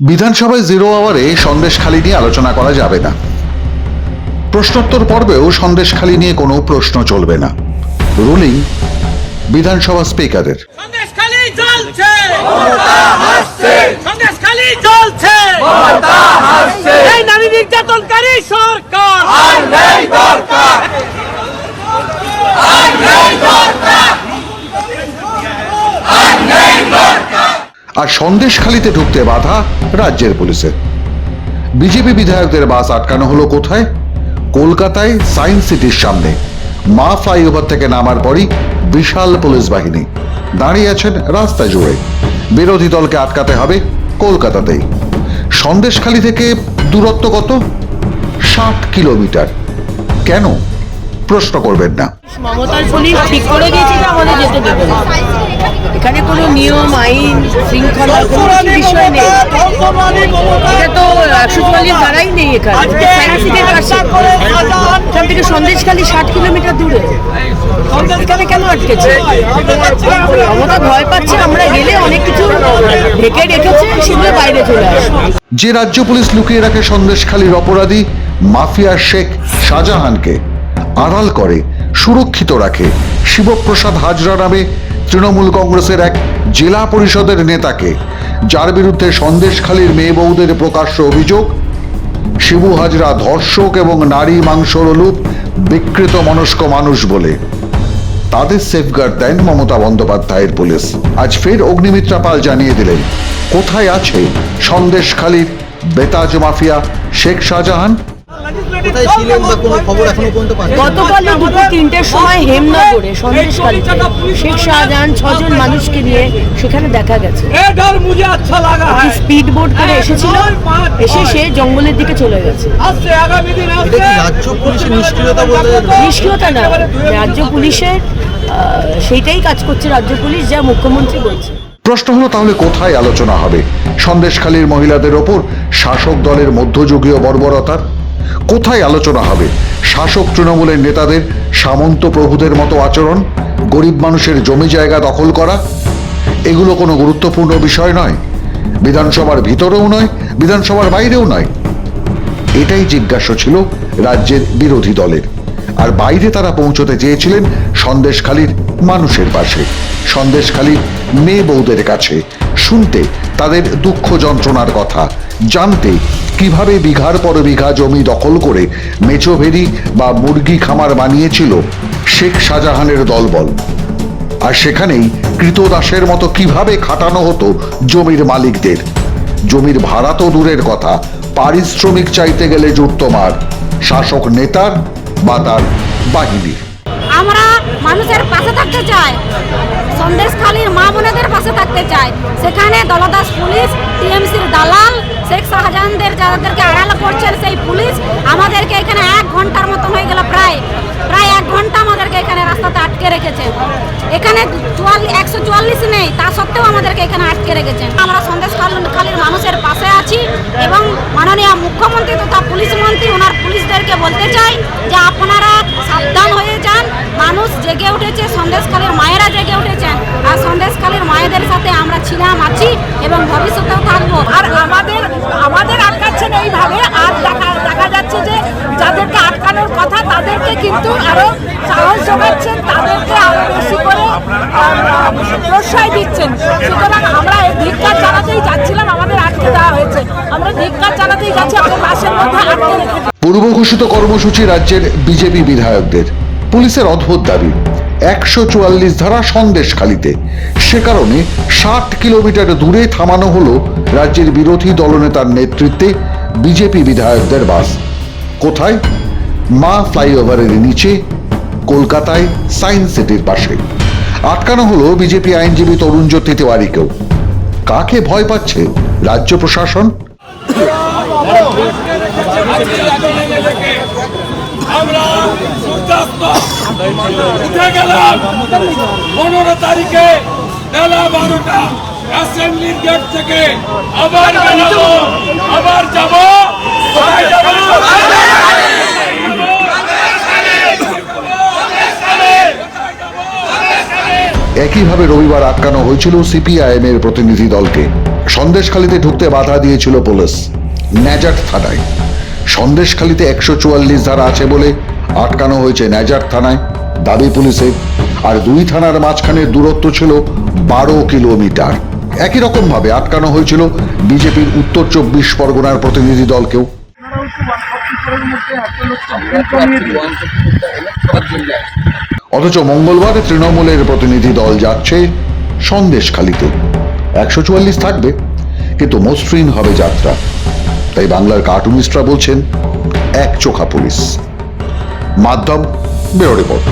বিধানসভায় জিরো আওয়ারে সন্দেশখালি নিয়ে আলোচনা করা যাবে না। প্রশ্নোত্তর পর্বেও সন্দেশখালি নিয়ে কোনো প্রশ্ন চলবে না। রুলিং বিধানসভা স্পিকারের। সন্দেশখালি জ্বলছে সন্দেশখালি জ্বলছে এই নারী নির্যাতনকারী সরকার। আর সন্দেশখালিতে ঢুকতে বাধা রাজ্যের পুলিশের বিজেপি বিধায়কদের বাস আটকানো হলো কোথায়? কলকাতায় সায়েন্স সিটির সামনে। মা ফ্লাইওভার থেকে নামার পরই বিশাল পুলিশ বাহিনী। দাঁড়িয়ে আছেন রাস্তা জুড়ে। বিরোধী দলকে আটকাতে হবে কলকাতাতেই। সন্দেশখালি থেকে দূরত্ব কত? ষাট কিলোমিটার। কেন? প্রশ্ন করবেন না। মমতার পুলিশ ঠিক করে দিয়েছে যেতে দেবে না। এখানে কোনো নিয়ম আইন শৃঙ্খলা কোনো কিছু বিষয় নেই। এটা তো একশো চুয়াল্লিশ ধারাই নেই এখানে। পাশে এখান থেকে সন্দেশখালি ষাট কিলোমিটার দূরে। এখানে কেন আটকেছে? মমতা ভয় পাচ্ছে আমরা গেলে অনেক কিছু ঢেকে রেখেছে সেগুলো বাইরে চলে আসবে। যে রাজ্য পুলিশ লুকিয়ে রাখে সন্দেশখালীর অপরাধী মাফিয়া শেখ শাহজাহানকে। আড়াল করে সুরক্ষিত রাখে। শিবপ্রসাদ হাজরা নামে তৃণমূল কংগ্রেসের এক জেলা পরিষদের নেতাকে, যার বিরুদ্ধে সন্দেশখালীর মেয়ে বউদের প্রকাশ্য অভিযোগ, শিবু হাজরা ধর্ষক এবং নারী মাংসর লোপ বিকৃত মনস্ক মানুষ বলে। তাদের সেফগার্ড দেন মমতা বন্দ্যোপাধ্যায়ের পুলিশ। আজ ফের অগ্নিমিত্রা পাল জানিয়ে দিলেন, কোথায় আছে সন্দেশখালীর বেতাজ মাফিয়া শেখ শাহজাহান? কোথায় ছিলেন বা কোনো খবর এখনও পর্যন্ত পাচ্ছেন গতকাল দুপুর তিনটের সময় হেমনগরে সন্দেশকালীতে শেখ শাহজাহান ছজন মানুষকে নিয়ে সেখানে দেখা গেছে। আচ্ছা স্পিড বোট করে এসেছিল এসে সে জঙ্গলের দিকে চলে গেছে। রাজ্য পুলিশের নিষ্ক্রিয়তা বলতে নিষ্ক্রিয়তা না রাজ্য পুলিশের সেইটাই কাজ করছে রাজ্য পুলিশ যা মুখ্যমন্ত্রী বলছে। প্রশ্ন হলো তাহলে কোথায় আলোচনা হবে? সন্দেশখালীর মহিলাদের ওপর শাসক দলের মধ্যযুগীয় বর্বরতার কোথায় আলোচনা হবে? শাসক তৃণমূলের নেতাদের, সামন্ত প্রভুদের মতো আচরণ, গরিব মানুষের জমি জায়গা দখল করা, এগুলো কোনো গুরুত্বপূর্ণ বিষয় নয়। বিধানসভার ভিতরেও নয়, বিধানসভার বাইরেও নয়। এটাই জিজ্ঞাসা ছিল রাজ্যের বিরোধী দলের। আর বাইরে তারা পৌঁছতে চেয়েছিলেন সন্দেশখালীর মানুষের পাশে। সন্দেশখালীর মেয়ে বউদের কাছে শুনতে তাদের দুঃখ যন্ত্রণার কথা, জানতে কীভাবে বিঘার পর বিঘা জমি দখল করে মেচো ভেরি বা মুরগি খামার বানিয়েছিল শেখ শাহজাহানের দলবল। আর সেখানেই কৃতদাসের মতো কীভাবে খাটানো হতো জমির মালিকদের। জমির ভাড়া তো দূরের কথা, পারিশ্রমিক চাইতে গেলে জুটত মার শাসক নেতার বা তার বাহিনীর। আমরা মানুষের পাশে থাকতে চায়। সন্দেশখালীর মা বোনেদের পাশে থাকতে চায়। সেখানে দলদাস পুলিশ, টিএমসির দালাল, শেখ শাহজাহানদের যাদেরকে আড়াল করছেন সেই পুলিশ আমাদেরকে এখানে এক ঘণ্টার মতন হয়ে গেল প্রায়। প্রায় এক ঘণ্টা আমাদেরকে এখানে রাস্তাতে আটকে রেখেছে। এখানে চুয়াল্লিশ একশো চুয়াল্লিশ নেই, তা সত্ত্বেও আমাদেরকে এখানে আটকে রেখেছেন আমরা সন্দেশ খালীর মানুষের পাশে আছি এবং মাননীয় মুখ্যমন্ত্রী তথা পুলিশ মন্ত্রী, ওনার পুলিশদেরকে বলতে চাই যে আপনারা আর দেখা দেখা যাচ্ছে যে যাদেরকে আটকানোর কথা, তাদেরকে কিন্তু আরও সাহস যোগাচ্ছেন, তাদেরকে আরও বেশি করে প্রশ্রয় দিচ্ছেন। সুতরাং আমরা এই ধিক্কার জানাতেই যাচ্ছিলাম, আমাদের আটকে দেওয়া হয়েছে। আমরা ধিক্কার জানাতেই যাচ্ছি, আমাদের বাসের মধ্যে আটকে রেখেছে। পূর্ব ঘোষিত কর্মসূচি রাজ্যের বিজেপি বিধায়কদের। পুলিশের অদ্ভুত দাবি, একশো চুয়াল্লিশ ধারা সন্দেশ খালিতে। সে কারণে ষাট কিলোমিটার দূরে থামানো হলো রাজ্যের বিরোধী দলনেতার নেতৃত্বে বিজেপি বিধায়কদের বাস। কোথায়? মা ফ্লাইওভারের নিচে, কলকাতায় সায়েন্স সিটির পাশে। আটকানো হলো বিজেপি আইনজীবী তরুণ জ্যোতি তিওয়ারিকেও। কাকে ভয় পাচ্ছে রাজ্য প্রশাসন? আমরা বেলা বারোটা, অ্যাসেম্বলির গেট থেকে আবার বেরোবো, আবার যাব। একইভাবে রবিবার আটকানো হয়েছিল সিপিআইএম এর প্রতিনিধি দলকে। সন্দেশখালিতে ঢুকতে বাধা দিয়েছিল পুলিশ। ন্যাজাট থানায়। সন্দেশখালিতে একশো চুয়াল্লিশ ধারা আছে বলে আটকানো হয়েছে ন্যাজাট থানায়। দাবি পুলিশের। আর দুই থানার মাঝখানে দূরত্ব ছিল বারো কিলোমিটার। একই রকম ভাবে আটকানো হয়েছিল বিজেপির উত্তর চব্বিশ পরগনার প্রতিনিধি দলকেও। অথচ মঙ্গলবার তৃণমূলের প্রতিনিধি দল যাচ্ছে সন্দেশখালিতে। একশো চুয়াল্লিশ থাকবে, কিন্তু মসৃণ হবে যাত্রা। তাই বাংলার কার্টুনিস্টরা বলছেন, এক চোখা পুলিশ। মাধ্যম বেরো রিপোর্ট।